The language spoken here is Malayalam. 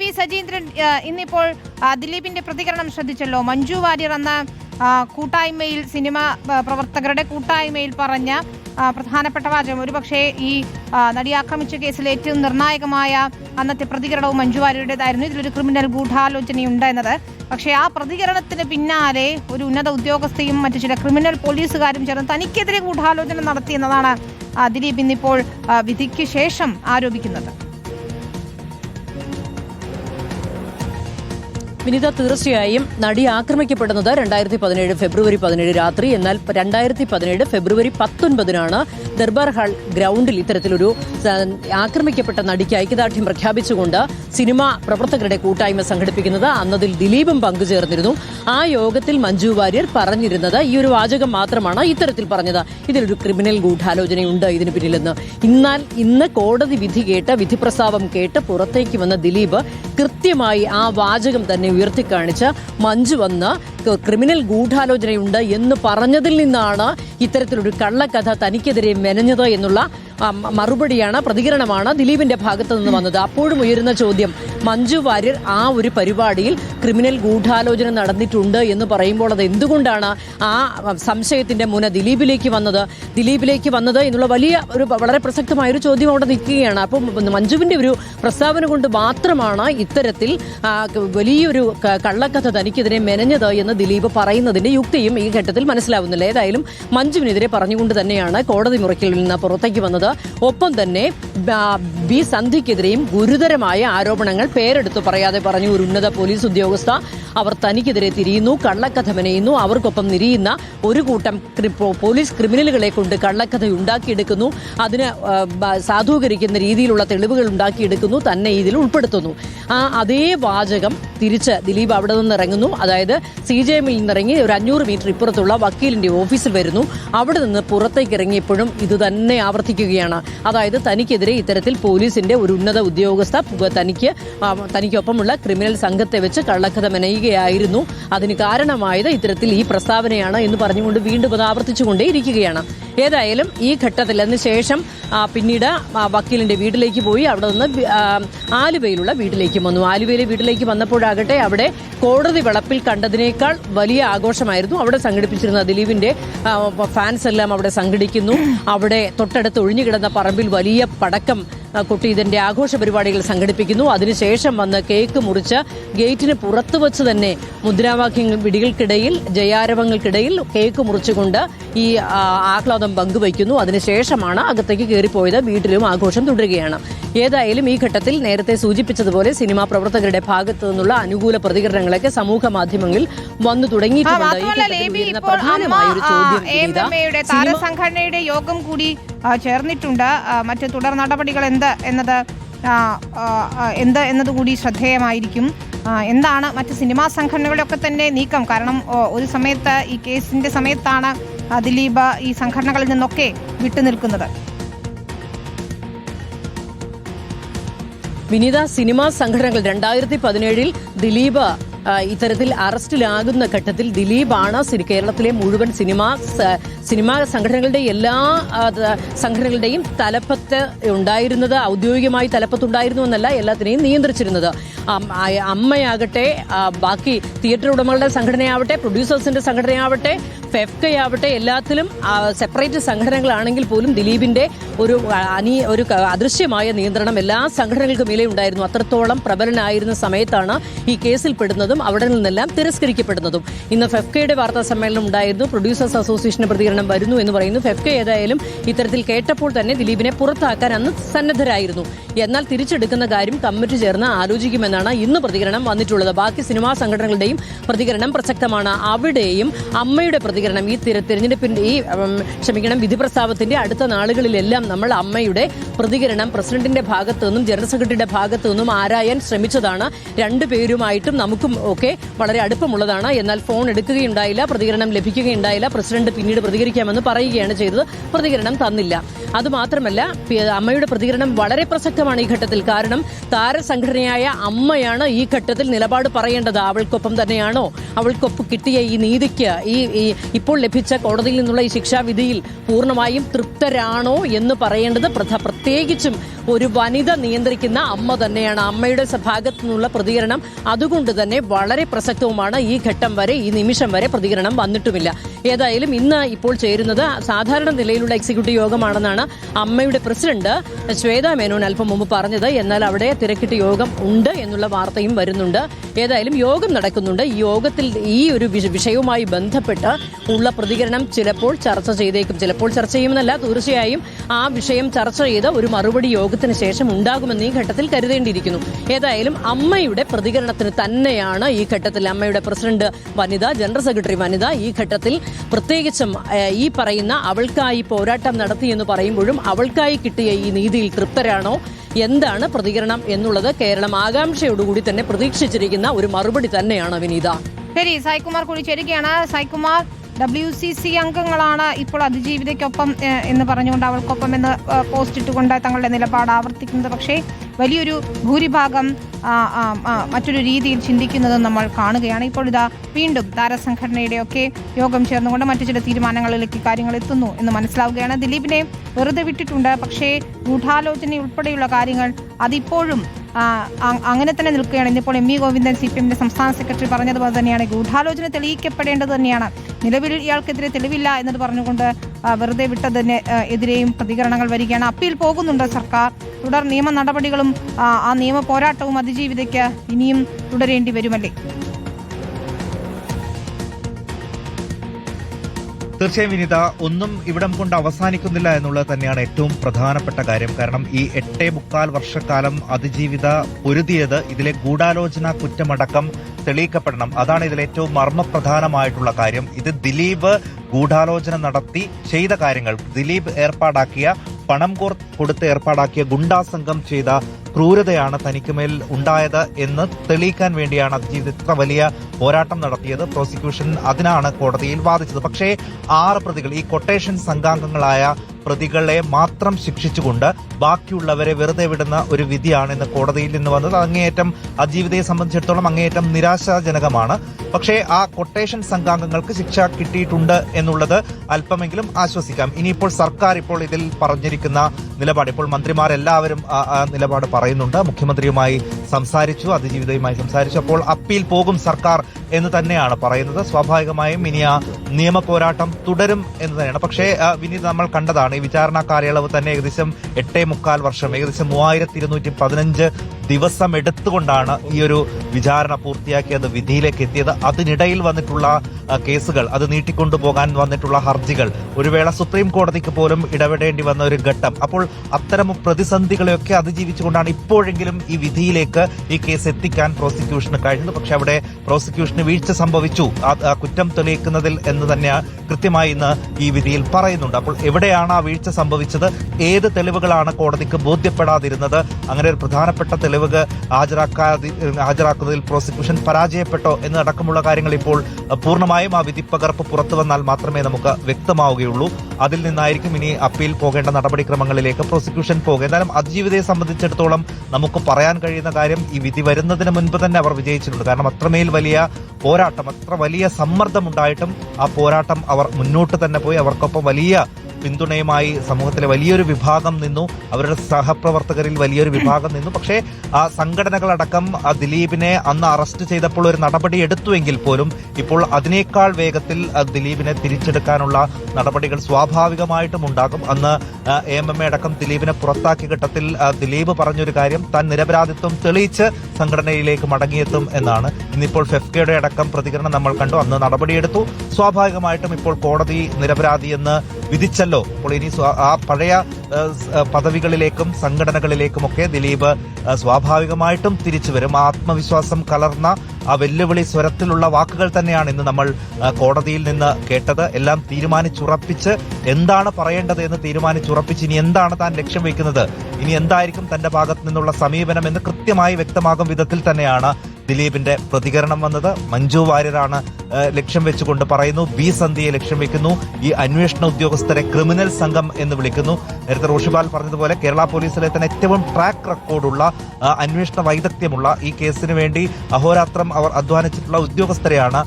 പി സജീന്ദ്രൻ ഇന്നിപ്പോൾ ദിലീപിന്റെ പ്രതികരണം ശ്രദ്ധിച്ചല്ലോ. മഞ്ജു വാര്യർ എന്ന കൂട്ടായ്മയിൽ സിനിമ പ്രവർത്തകരുടെ കൂട്ടായ്മയിൽ പറഞ്ഞ പ്രധാനപ്പെട്ട വാചകം. ഒരുപക്ഷെ ഈ നടി ആക്രമിച്ച കേസിൽ ഏറ്റവും നിർണായകമായ അന്നത്തെ പ്രതികരണവും മഞ്ജു വാര്യരുടേതായിരുന്നു. ഇതിലൊരു ക്രിമിനൽ ഗൂഢാലോചനയുണ്ട് എന്നത്. പക്ഷേ ആ പ്രതികരണത്തിന് പിന്നാലെ ഒരു ഉന്നത ഉദ്യോഗസ്ഥയും മറ്റു ചില ക്രിമിനൽ പോലീസുകാരും ചേർന്ന് തനിക്കെതിരെ ഗൂഢാലോചന നടത്തിയെന്നതാണ് ദിലീപ് ഇന്നിപ്പോൾ വിധിക്ക് ശേഷം ആരോപിക്കുന്നത്. വിനിത തീർച്ചയായും നടി ആക്രമിക്കപ്പെടുന്നത് രണ്ടായിരത്തി പതിനേഴ് ഫെബ്രുവരി പതിനേഴ് രാത്രി. എന്നാൽ രണ്ടായിരത്തി പതിനേഴ് ഫെബ്രുവരി പത്തൊൻപതിനാണ് ദർബാർ ഹാൾ ഗ്രൗണ്ടിൽ ഇത്തരത്തിലൊരു ആക്രമിക്കപ്പെട്ട നടിക്ക് ഐക്യദാർഢ്യം പ്രഖ്യാപിച്ചുകൊണ്ട് സിനിമാ പ്രവർത്തകരുടെ കൂട്ടായ്മ സംഘടിപ്പിക്കുന്നത് അന്നതിൽ ദിലീപും പങ്കുചേർന്നിരുന്നു. ആ യോഗത്തിൽ മഞ്ജു വാര്യർ പറഞ്ഞിരുന്നത് ഈ ഒരു വാചകം മാത്രമാണ് ഇത്തരത്തിൽ പറഞ്ഞത്. ഇതിലൊരു ക്രിമിനൽ ഗൂഢാലോചനയുണ്ട് ഇതിന് പിന്നിലെന്ന്. എന്നാൽ ഇന്ന് കോടതി വിധി കേട്ട് വിധിപ്രസ്താവം കേട്ട് പുറത്തേക്ക് വന്ന ദിലീപ് കൃത്യമായി ആ വാചകം തന്നെ ഉയർത്തിക്കാണിച്ച് മഞ്ജു വന്ന് ക്രിമിനൽ ഗൂഢാലോചനയുണ്ട് എന്ന് പറഞ്ഞതിൽ നിന്നാണ് ഇത്തരത്തിലൊരു കള്ളക്കഥ തനിക്കെതിരെ മെനഞ്ഞത് എന്നുള്ള മറുപടിയാണ് പ്രതികരണമാണ് ദിലീപിന്റെ ഭാഗത്തു നിന്ന് വന്നത്. അപ്പോഴും ഉയരുന്ന ചോദ്യം മഞ്ജു വാര്യർ ആ ഒരു പരിപാടിയിൽ ക്രിമിനൽ ഗൂഢാലോചന നടന്നിട്ടുണ്ട് എന്ന് പറയുമ്പോൾ അത് എന്തുകൊണ്ടാണ് ആ സംശയത്തിന്റെ മുന ദിലീപിലേക്ക് വന്നത്? ദിലീപിലേക്ക് വന്നത് എന്നുള്ള വലിയ ഒരു വളരെ പ്രസക്തമായ ഒരു ചോദ്യം അവിടെ നിൽക്കുകയാണ്. അപ്പം മഞ്ജുവിന്റെ ഒരു പ്രസ്താവന കൊണ്ട് മാത്രമാണ് ഇത്തരത്തിൽ വലിയൊരു കള്ളക്കഥ തനിക്കെതിരെ മെനഞ്ഞത് എന്ന് ദിലീപ് പറയുന്നതിന്റെ യുക്തിയും ഈ ഘട്ടത്തിൽ മനസ്സിലാവുന്നില്ല. ഏതായാലും മഞ്ജുവിനെതിരെ പറഞ്ഞുകൊണ്ട് തന്നെയാണ് കോടതി മുറയ്ക്കിൽ നിന്ന് പുറത്തേക്ക് വന്നത്. ഒപ്പം തന്നെ ബി സന്ധിക്കെതിരെയും ഗുരുതരമായ ആരോപണങ്ങൾ പേരെടുത്തു പറയാതെ പറഞ്ഞു. ഒരു ഉന്നത പോലീസ് ഉദ്യോഗസ്ഥ അവർ തനിക്കെതിരെ തിരിയുന്നു കള്ളക്കഥ മെനയുന്നു. അവർക്കൊപ്പം നിരിയുന്ന ഒരു കൂട്ടം പോലീസ് ക്രിമിനലുകളെ കൊണ്ട് കള്ളക്കഥ ഉണ്ടാക്കിയെടുക്കുന്നു. അതിന് സാധൂകരിക്കുന്ന രീതിയിലുള്ള തെളിവുകൾ ഉണ്ടാക്കിയെടുക്കുന്നു തന്നെ ഇതിൽ ഉൾപ്പെടുത്തുന്നു. ആ അതേ വാചകം തിരിച്ച് ദിലീപ് അവിടെ നിന്ന് ഇറങ്ങുന്നു അതായത് സി ജെ എമ്മിൽ നിന്നിറങ്ങി ഒരു അഞ്ഞൂറ് മീറ്റർ ഇപ്പുറത്തുള്ള വക്കീലിന്റെ ഓഫീസിൽ വരുന്നു. അവിടെ നിന്ന് പുറത്തേക്ക് ഇറങ്ങിയപ്പോഴും ഇത് തന്നെ ആവർത്തിക്കുകയാണ്. അതായത് തനിക്കെതിരെ ഇത്തരത്തിൽ പോലീസിന്റെ ഒരു ഉന്നത ഉദ്യോഗസ്ഥ തനിക്ക് തനിക്കൊപ്പമുള്ള ക്രിമിനൽ സംഘത്തെ വെച്ച് കള്ളക്കഥ മെനയുകയായിരുന്നു. അതിന് കാരണമായത് ഇത്തരത്തിൽ ഈ പ്രസ്താവനയാണ് എന്ന് പറഞ്ഞുകൊണ്ട് വീണ്ടും അത് ആവർത്തിച്ചുകൊണ്ടേയിരിക്കുകയാണ്. ഏതായാലും ഈ ഘട്ടത്തിൽ അതിനുശേഷം പിന്നീട് വക്കീലിന്റെ വീട്ടിലേക്ക് പോയി അവിടെ നിന്ന് ആലുവയിലുള്ള വീട്ടിലേക്ക് വന്നു. ആലുവയിലെ വീട്ടിലേക്ക് വന്നപ്പോഴാകട്ടെ അവിടെ കോടതി വളപ്പിൽ കണ്ടതിനേക്കാൾ വലിയ ആഘോഷമായിരുന്നു. അവിടെ സംഘടിപ്പിച്ചിരുന്ന ദിലീപിന്റെ ഫാൻസ് എല്ലാം അവിടെ സംഘടിക്കുന്നു. അവിടെ തൊട്ടടുത്ത് ഒഴിഞ്ഞുകിടന്ന പറമ്പിൽ വലിയ പടക്കം കൊട്ടി ഇതിന്റെ ആഘോഷ പരിപാടികൾ സംഘടിപ്പിക്കുന്നു. അതിനുശേഷം വന്ന് കേക്ക് മുറിച്ച് ഗേറ്റിന് പുറത്തു വച്ച് തന്നെ മുദ്രാവാക്യങ്ങൾ വിടികൾക്കിടയിൽ ജയാരവങ്ങൾക്കിടയിൽ കേക്ക് മുറിച്ചുകൊണ്ട് ഈ ആഹ്ലാദം പങ്കുവയ്ക്കുന്നു. അതിനുശേഷമാണ് അകത്തേക്ക് കയറിപ്പോയത്. വീട്ടിലും ആഘോഷം തുടരുകയാണ്. ഏതായാലും ഈ ഘട്ടത്തിൽ നേരത്തെ സൂചിപ്പിച്ചതുപോലെ സിനിമാ പ്രവർത്തകരുടെ ഭാഗത്തു നിന്നുള്ള അനുകൂല പ്രതികരണങ്ങളൊക്കെ സമൂഹ മാധ്യമങ്ങളിൽ വന്നു തുടങ്ങിയിട്ടുണ്ട്. പ്രധാനമായ ഒരു ചോദ്യം താരസംഘടനയുടെ യോഗം കൂടി ചേർന്നിട്ടുണ്ട്. മറ്റ് തുടർ നടപടികൾ എന്ത് എന്നത് എന്ത് എന്നതുകൂടി ശ്രദ്ധേയമായിരിക്കും. എന്താണ് മറ്റ് സിനിമാ സംഘടനകളൊക്കെ തന്നെ നീക്കം? കാരണം ഒരു സമയത്ത് ഈ കേസിന്റെ സമയത്താണ് ദിലീപ് ഈ സംഘടനകളിൽ നിന്നൊക്കെ വിട്ടുനിൽക്കുന്നത് വിനീത സിനിമാ സംഘടനകൾ രണ്ടായിരത്തി പതിനേഴിൽ ദിലീപ് ഇത്തരത്തിൽ അറസ്റ്റിലാകുന്ന ഘട്ടത്തിൽ ദിലീപാണ് കേരളത്തിലെ മുഴുവൻ സിനിമാ സിനിമാ സംഘടനകളുടെ എല്ലാ സംഘടനകളുടെയും തലപ്പത്ത് ഉണ്ടായിരുന്നത് ഔദ്യോഗികമായി തലപ്പത്തുണ്ടായിരുന്നു എന്നല്ല എല്ലാത്തിനെയും നിയന്ത്രിച്ചിരുന്നത്. അമ്മയാകട്ടെ ബാക്കി തിയേറ്റർ ഉടമകളുടെ സംഘടനയാവട്ടെ പ്രൊഡ്യൂസേഴ്സിന്റെ സംഘടനയാവട്ടെ ഫെഫ്കയാവട്ടെ എല്ലാത്തിലും സെപ്പറേറ്റ് സംഘടനകളാണെങ്കിൽ പോലും ദിലീപിന്റെ ഒരു അനി ഒരു അദൃശ്യമായ നിയന്ത്രണം എല്ലാ സംഘടനകൾക്കും മേലെ ഉണ്ടായിരുന്നു. അത്രത്തോളം പ്രബലനായിരുന്ന സമയത്താണ് ഈ കേസിൽ പെടുന്നതും. അവിടെ നിന്നെല്ലാം തിരസ്കരിക്കപ്പെടുന്നതും. ഇന്ന് ഫെഫ്കയുടെ വാർത്താ സമ്മേളനം ഉണ്ടായിരുന്നു. പ്രൊഡ്യൂസേഴ്സ് അസോസിയേഷന്റെ പ്രതികരണം വരുന്നു എന്ന് പറയുന്നു. ഫെഫ്ക ഏതായാലും ഇത്തരത്തിൽ കേട്ടപ്പോൾ തന്നെ ദിലീപിനെ പുറത്താക്കാൻ അന്ന് സന്നദ്ധരായിരുന്നു. എന്നാൽ തിരിച്ചെടുക്കുന്ന കാര്യം കമ്മിറ്റി ചേർന്ന് ആലോചിക്കുമെന്നാണ് ഇന്ന് പ്രതികരണം വന്നിട്ടുള്ളത്. ബാക്കി സിനിമാ സംഘടനകളുടെയും പ്രതികരണം പ്രസക്തമാണ്. അവിടെയും അമ്മയുടെ പ്രതികരണം ഈ തിര- തിരഞ്ഞെടുപ്പിന്റെ ഈ ക്ഷമിക്കണം വിധി പ്രസ്താവത്തിന്റെ അടുത്ത നാളുകളിലെല്ലാം നമ്മൾ അമ്മയുടെ പ്രതികരണം പ്രസിഡന്റിന്റെ ഭാഗത്തു നിന്നും ജനറൽ സെക്രട്ടറിയുടെ ഭാഗത്തു നിന്നും ആരായാൻ ശ്രമിച്ചതാണ്. രണ്ടുപേരുമായിട്ടും നമുക്കും ഒക്കെ വളരെ അടുപ്പമുള്ളതാണ്. എന്നാൽ ഫോൺ എടുക്കുകയുണ്ടായില്ല പ്രതികരണം ലഭിക്കുകയുണ്ടായില്ല. പ്രസിഡന്റ് പിന്നീട് പ്രതികരിക്കാമെന്ന് പറയുകയാണ് ചെയ്തത്. പ്രതികരണം തന്നില്ല. അതുമാത്രമല്ല അമ്മയുടെ പ്രതികരണം വളരെ പ്രസക്തമാണ് ഈ ഘട്ടത്തിൽ. കാരണം താരസംഘടനയായ അമ്മയാണ് ഈ ഘട്ടത്തിൽ നിലപാട് പറയേണ്ടത്. അവൾക്കൊപ്പം തന്നെയാണോ? അവൾക്കൊപ്പം കിട്ടിയ ഈ നീതിക്ക് ഈ ഇപ്പോൾ ലഭിച്ച കോടതിയിൽ നിന്നുള്ള ഈ ശിക്ഷാവിധിയിൽ പൂർണമായും തൃപ്തരാണോ എന്ന് പറയേണ്ടത് പ്രത്യേകിച്ചും ഒരു വനിത നിയന്ത്രിക്കുന്ന അമ്മ തന്നെയാണ്. അമ്മയുടെ ഭാഗത്തു നിന്നുള്ള പ്രതികരണം അതുകൊണ്ട് തന്നെ വളരെ പ്രസക്തവുമാണ് ഈ ഘട്ടം വരെ ഈ നിമിഷം വരെ പ്രതികരണം വന്നിട്ടുമില്ല. ഏതായാലും ഇന്ന് ഇപ്പോൾ ചേരുന്നത് സാധാരണ നിലയിലുള്ള എക്സിക്യൂട്ടീവ് യോഗമാണെന്നാണ് അമ്മയുടെ പ്രസിഡന്റ് ശ്വേത മേനോൻ അല്പം മുമ്പ് പറഞ്ഞത്. എന്നാൽ അവിടെ തിരക്കിട്ട് യോഗം ഉണ്ട് എന്നുള്ള വാർത്തയും വരുന്നുണ്ട്. ഏതായാലും യോഗം നടക്കുന്നുണ്ട്. ഈ യോഗത്തിൽ ഈ ഒരു വിഷയവുമായി ബന്ധപ്പെട്ട് ഉള്ള പ്രതികരണം ചിലപ്പോൾ ചർച്ച ചെയ്തേക്കും. ചിലപ്പോൾ ചർച്ച ചെയ്യുമെന്നല്ല തീർച്ചയായും ആ വിഷയം ചർച്ച ചെയ്ത് ഒരു മറുപടി യോഗത്തിന് ശേഷം ഉണ്ടാകുമെന്ന് ഈ ഘട്ടത്തിൽ കരുതേണ്ടിയിരിക്കുന്നു. ഏതായാലും അമ്മയുടെ പ്രതികരണത്തിന് തന്നെയാണ് ഈ ഘട്ടത്തിൽ അമ്മയുടെ പ്രസിഡന്റ് വനിത ജനറൽ സെക്രട്ടറി വനിത ഈ ഘട്ടത്തിൽ പ്രത്യേകിച്ചും ഈ പറയുന്ന അവൾക്കായി പോരാട്ടം നടത്തി എന്ന് പറയുമ്പോഴും അവൾക്കായി കിട്ടിയ ഈ നീതിയിൽ തൃപ്തരാണോ? എന്താണ് പ്രതികരണം എന്നുള്ളത് കേരളം ആകാംക്ഷയോടുകൂടി തന്നെ പ്രതീക്ഷിച്ചിരിക്കുന്ന ഒരു മറുപടി തന്നെയാണ് വിനീത. ശരി സായികുമാർ കൂടി ചേരുകയാണ്. സായികുമാർ ഡബ്ല്യു സി സി അംഗങ്ങളാണ് ഇപ്പോൾ അതിജീവിതയ്ക്കൊപ്പം എന്ന് പറഞ്ഞുകൊണ്ട് അവൾക്കൊപ്പം എന്ന് പോസ്റ്റ് ഇട്ടുകൊണ്ട് തങ്ങളുടെ നിലപാട് ആവർത്തിക്കുന്നത്. പക്ഷേ വലിയൊരു ഭൂരിഭാഗം മറ്റൊരു രീതിയിൽ ചിന്തിക്കുന്നത് നമ്മൾ കാണുകയാണ്. ഇപ്പോൾ ഇതാ വീണ്ടും താരസംഘടനയുടെയൊക്കെ യോഗം ചേർന്നുകൊണ്ട് മറ്റു ചില തീരുമാനങ്ങളിലേക്ക് കാര്യങ്ങൾ എത്തുന്നു എന്ന് മനസ്സിലാവുകയാണ്. ദിലീപിനെ വെറുതെ വിട്ടിട്ടുണ്ട്. പക്ഷേ ഗൂഢാലോചന ഉൾപ്പെടെയുള്ള കാര്യങ്ങൾ അതിപ്പോഴും അങ്ങനെ തന്നെ നിൽക്കുകയാണ്. ഇന്നിപ്പോൾ M V Govindan C P എമ്മിന്റെ സംസ്ഥാന സെക്രട്ടറി പറഞ്ഞതുപോലെ തന്നെയാണ്. ഗൂഢാലോചന തെളിയിക്കപ്പെടേണ്ടത് തന്നെയാണ്. നിലവിൽ ഇയാൾക്കെതിരെ തെളിവില്ല എന്നത് പറഞ്ഞുകൊണ്ട് വെറുതെ വിട്ടതിന് എതിരെയും പ്രതികരണങ്ങൾ വരികയാണ്. അപ്പീൽ പോകുന്നുണ്ട് സർക്കാർ. തുടർ നിയമ നടപടികളും ആ നിയമ പോരാട്ടവും അതിജീവിതയ്ക്ക് ഇനിയും തുടരേണ്ടി വരുമല്ലേ? തീർച്ചയായും വിനിത ഒന്നും ഇവിടം കൊണ്ട് അവസാനിക്കുന്നില്ല എന്നുള്ളത് തന്നെയാണ് ഏറ്റവും പ്രധാനപ്പെട്ട കാര്യം. കാരണം ഈ എട്ടേ മുക്കാൽ വർഷക്കാലം അതിജീവിത പൊരുതിയത് ഇതിലെ ഗൂഢാലോചന കുറ്റമടക്കം തെളിയിക്കപ്പെടണം. അതാണ് ഇതിലെ ഏറ്റവും മർമ്മപ്രധാനമായിട്ടുള്ള കാര്യം. ഇത് ദിലീപ് ഗൂഢാലോചന നടത്തി ചെയ്ത കാര്യങ്ങൾ. ദിലീപ് ഏർപ്പാടാക്കിയ പണം കൊടുത്ത് ഏർപ്പാടാക്കിയ ഗുണ്ടാ സംഘം ചെയ്ത ക്രൂരതയാണ് തനിക്കുമേൽ ഉണ്ടായത് എന്ന് തെളിയിക്കാൻ വേണ്ടിയാണ് അഭിജിത് ഇത്ര വലിയ പോരാട്ടം നടത്തിയത്. പ്രോസിക്യൂഷൻ അതിനാണ് കോടതിയിൽ വാദിച്ചത്. പക്ഷേ ആറ് പ്രതികൾ ഈ കൊട്ടേഷൻ സംഘാംഗങ്ങളായ പ്രതികളെ മാത്രം ശിക്ഷിച്ചുകൊണ്ട് ബാക്കിയുള്ളവരെ വെറുതെ വിടുന്ന ഒരു വിധിയാണ് ഇന്ന് കോടതിയിൽ നിന്ന് വന്നത്. അങ്ങേയറ്റം അജീവിതയെ സംബന്ധിച്ചിടത്തോളം അങ്ങേയറ്റം നിരാശാജനകമാണ്. പക്ഷേ ആ കൊട്ടേഷൻ സംഘാംഗങ്ങൾക്ക് ശിക്ഷ കിട്ടിയിട്ടുണ്ട് എന്നുള്ളത് അല്പമെങ്കിലും ആശ്വസിക്കാം. ഇനിയിപ്പോൾ സർക്കാർ ഇപ്പോൾ ഇതിൽ പറഞ്ഞിരിക്കുന്ന നിലപാട് ഇപ്പോൾ മന്ത്രിമാരെല്ലാവരും നിലപാട് പറയുന്നുണ്ട്. മുഖ്യമന്ത്രിയുമായി സംസാരിച്ചു അതിജീവിതയുമായി സംസാരിച്ചു. അപ്പോൾ അപ്പീൽ പോകും സർക്കാർ എന്ന് തന്നെയാണ് പറയുന്നത്. സ്വാഭാവികമായും ഇനി ആ നിയമ പോരാട്ടം തുടരും എന്ന് തന്നെയാണ്. പക്ഷേ വിനീത് നമ്മൾ കണ്ടതാണ് ഈ വിചാരണ കാലയളവ് തന്നെ ഏകദേശം എട്ടേ മുക്കാൽ വർഷം ഏകദേശം മൂവായിരത്തി ഇരുന്നൂറ്റി പതിനഞ്ച് ദിവസം എടുത്തുകൊണ്ടാണ് ഈ ഒരു വിചാരണ പൂർത്തിയാക്കിയത് വിധിയിലേക്ക് എത്തിയത്. അതിനിടയിൽ വന്നിട്ടുള്ള കേസുകൾ. അത് നീട്ടിക്കൊണ്ടുപോകാൻ വന്നിട്ടുള്ള ഹർജികൾ. ഒരു വേള സുപ്രീം കോടതിക്ക് പോലും ഇടപെടേണ്ടി വന്ന ഒരു ഘട്ടം. അപ്പോൾ അത്തരം പ്രതിസന്ധികളെയൊക്കെ അതിജീവിച്ചുകൊണ്ടാണ് ഇപ്പോഴെങ്കിലും ഈ വിധിയിലേക്ക് ഈ കേസ് എത്തിക്കാൻ പ്രോസിക്യൂഷന് കഴിഞ്ഞത്. പക്ഷെ അവിടെ പ്രോസിക്യൂഷന് വീഴ്ച സംഭവിച്ചു. കുറ്റം തെളിയിക്കുന്നതിൽ എന്ന് തന്നെ കൃത്യമായി ഇന്ന് ഈ വിധിയിൽ പറയുന്നുണ്ട്. അപ്പോൾ എവിടെയാണ് ആ വീഴ്ച സംഭവിച്ചത്? ഏത് തെളിവുകളാണ് കോടതിക്ക് ബോധ്യപ്പെടാതിരുന്നത്? അങ്ങനെ ഒരു പ്രധാനപ്പെട്ട തെളിവുകൾ ഹാജരാക്കാതി ഹാജരാക്കുന്നതിൽ പ്രോസിക്യൂഷൻ പരാജയപ്പെട്ടോ എന്നതടക്കമുള്ള കാര്യങ്ങൾ ഇപ്പോൾ അഹ്, പൂർണമായും ആ വിധിപ്പകർപ്പ് പുറത്തു വന്നാൽ മാത്രമേ നമുക്ക് വ്യക്തമാവുകയുള്ളൂ. അതിൽ നിന്നായിരിക്കും ഇനി അപ്പീൽ പോകേണ്ട നടപടിക്രമങ്ങളിലേക്ക് പ്രോസിക്യൂഷൻ പോകുക. എന്നാലും അതിജീവിതയെ സംബന്ധിച്ചിടത്തോളം നമുക്ക് പറയാൻ കഴിയുന്ന കാര്യം ഈ വിധി വരുന്നതിന് മുൻപ് തന്നെ അവർ വിജയിച്ചിട്ടുണ്ട്. കാരണം അത്രമേൽ വലിയ പോരാട്ടം അത്ര വലിയ സമ്മർദ്ദമുണ്ടായിട്ടും ആ പോരാട്ടം അവർ മുന്നോട്ട് തന്നെ പോയി അവർക്കൊപ്പം വലിയ പിന്തുണയുമായി സമൂഹത്തിലെ വലിയൊരു വിഭാഗം നിന്നു. അവരുടെ സഹപ്രവർത്തകരിൽ വലിയൊരു വിഭാഗം നിന്നു. പക്ഷേ ആ സംഘടനകളടക്കം ദിലീപിനെ അന്ന് അറസ്റ്റ് ചെയ്തപ്പോൾ ഒരു നടപടി എടുത്തുവെങ്കിൽ പോലും ഇപ്പോൾ അതിനേക്കാൾ വേഗത്തിൽ ദിലീപിനെ തിരിച്ചെടുക്കാനുള്ള നടപടികൾ സ്വാഭാവികമായിട്ടും ഉണ്ടാകും. അന്ന് എ എം എം അടക്കം ദിലീപിനെ പുറത്താക്കിയ ഘട്ടത്തിൽ ദിലീപ് പറഞ്ഞൊരു കാര്യം താൻ നിരപരാധിത്വം തെളിയിച്ച് സംഘടനയിലേക്ക് മടങ്ങിയെത്തും എന്നാണ്. ഇന്നിപ്പോൾ ഫെഫ്കയുടെ അടക്കം പ്രതികരണം നമ്മൾ കണ്ടു. അന്ന് നടപടിയെടുത്തു. സ്വാഭാവികമായിട്ടും ഇപ്പോൾ കോടതി നിരപരാധി എന്ന് വിധിച്ചല്ലോ അപ്പോൾ ഇനി ആ പഴയ പദവികളിലേക്കും സംഘടനകളിലേക്കുമൊക്കെ ദിലീപ് സ്വാഭാവികമായിട്ടും തിരിച്ചു വരും. ആത്മവിശ്വാസം കലർന്ന ആ വെല്ലുവിളി സ്വരത്തിലുള്ള വാക്കുകൾ തന്നെയാണ് ഇന്ന് നമ്മൾ കോടതിയിൽ നിന്ന് കേട്ടത്. എല്ലാം തീരുമാനിച്ചുറപ്പിച്ച് എന്താണ് പറയേണ്ടത് എന്ന് തീരുമാനിച്ചുറപ്പിച്ച് ഇനി എന്താണ് താൻ ലക്ഷ്യം വയ്ക്കുന്നത്? ഇനി എന്തായിരിക്കും തന്റെ ഭാഗത്ത് നിന്നുള്ള സമീപനം എന്ന് കൃത്യമായി വ്യക്തമാകും വിധത്തിൽ തന്നെയാണ് ദിലീപിന്റെ പ്രതികരണം വന്നത്. മഞ്ജു വാര്യരാണ് ലക്ഷ്യം വെച്ചുകൊണ്ട് പറയുന്നു. ബി സന്ധ്യയെ ലക്ഷ്യം വെക്കുന്നു. ഈ അന്വേഷണ ഉദ്യോഗസ്ഥരെ ക്രിമിനൽ സംഘം എന്ന് വിളിക്കുന്നു. നേരത്തെ റോഷിബാൽ പറഞ്ഞതുപോലെ കേരള പോലീസിലെ തന്നെ ഏറ്റവും ട്രാക്ക് റെക്കോർഡുള്ള അന്വേഷണ വൈദഗ്ധ്യമുള്ള ഈ കേസിന് വേണ്ടി അഹോരാത്രം അവർ അധ്വാനിച്ചിട്ടുള്ള ഉദ്യോഗസ്ഥരെയാണ്